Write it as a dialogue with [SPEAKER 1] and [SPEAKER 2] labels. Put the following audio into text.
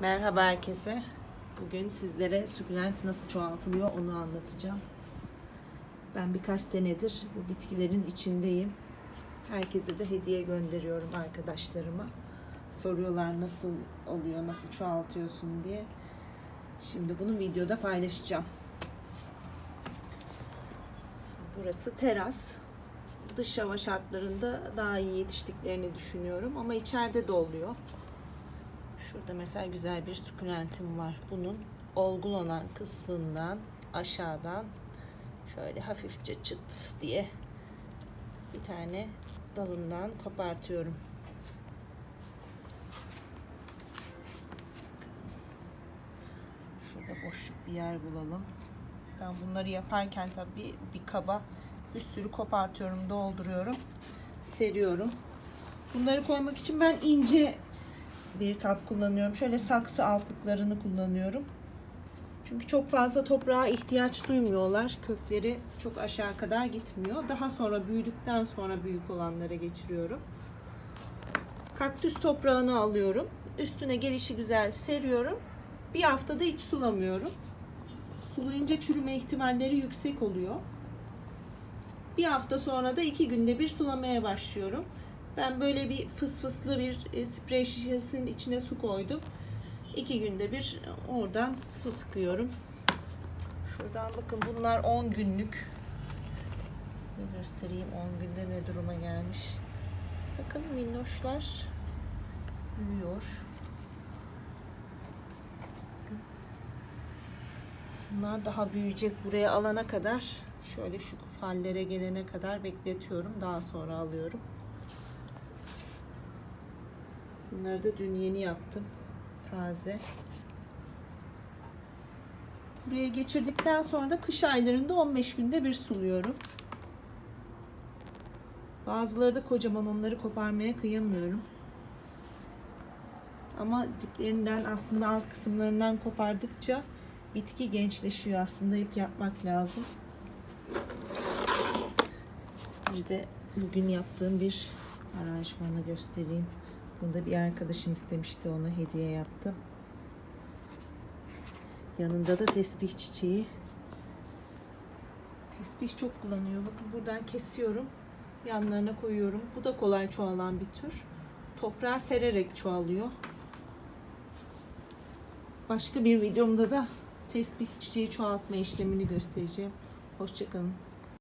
[SPEAKER 1] Merhaba herkese. Bugün sizlere sukulent nasıl çoğaltılıyor onu anlatacağım. Ben birkaç senedir bu bitkilerin içindeyim. Herkese de hediye gönderiyorum arkadaşlarıma. Soruyorlar nasıl oluyor, nasıl çoğaltıyorsun diye. Şimdi bunu videoda paylaşacağım. Burası teras. Dış hava şartlarında daha iyi yetiştiklerini düşünüyorum ama içeride de oluyor. Şurada mesela güzel bir sukulentim var. Bunun olgun olan kısmından aşağıdan şöyle hafifçe çıt diye bir tane dalından kopartıyorum. Şurada boşluk bir yer bulalım. Ben bunları yaparken tabii bir kaba bir sürü kopartıyorum, dolduruyorum, seriyorum. Bunları koymak için ben ince bir kap kullanıyorum. Şöyle saksı altlıklarını kullanıyorum. Çünkü çok fazla toprağa ihtiyaç duymuyorlar. Kökleri çok aşağı kadar gitmiyor. Daha sonra büyüdükten sonra büyük olanlara geçiriyorum. Kaktüs toprağını alıyorum. Üstüne gelişi güzel seriyorum. Bir haftada hiç sulamıyorum. Sulayınca çürüme ihtimalleri yüksek oluyor. Bir hafta sonra da iki günde bir sulamaya başlıyorum. Ben böyle bir fıs fıslı bir e, sprey şişesinin içine su koydum. İki günde bir oradan su sıkıyorum. Şuradan bakın bunlar 10 günlük. Ne göstereyim 10 günde ne duruma gelmiş. Bakın minnoşlar büyüyor. Bunlar daha büyüyecek buraya alana kadar şöyle şu hallere gelene kadar bekletiyorum. Daha sonra alıyorum. Bunları da dün yeni yaptım. Taze. Buraya geçirdikten sonra da kış aylarında 15 günde bir suluyorum. Bazıları da kocaman onları koparmaya kıyamıyorum. Ama diplerinden aslında alt kısımlarından kopardıkça bitki gençleşiyor aslında hep yapmak lazım. Bir de bugün yaptığım bir aranjmanı göstereyim. Bunu da bir arkadaşım istemişti ona hediye yaptım. Yanında da tesbih çiçeği. Tesbih çok kullanıyor. Bakın buradan kesiyorum. Yanlarına koyuyorum. Bu da kolay çoğalan bir tür. Toprağa sererek çoğalıyor. Başka bir videomda da tesbih çiçeği çoğaltma işlemini göstereceğim. Hoşçakalın.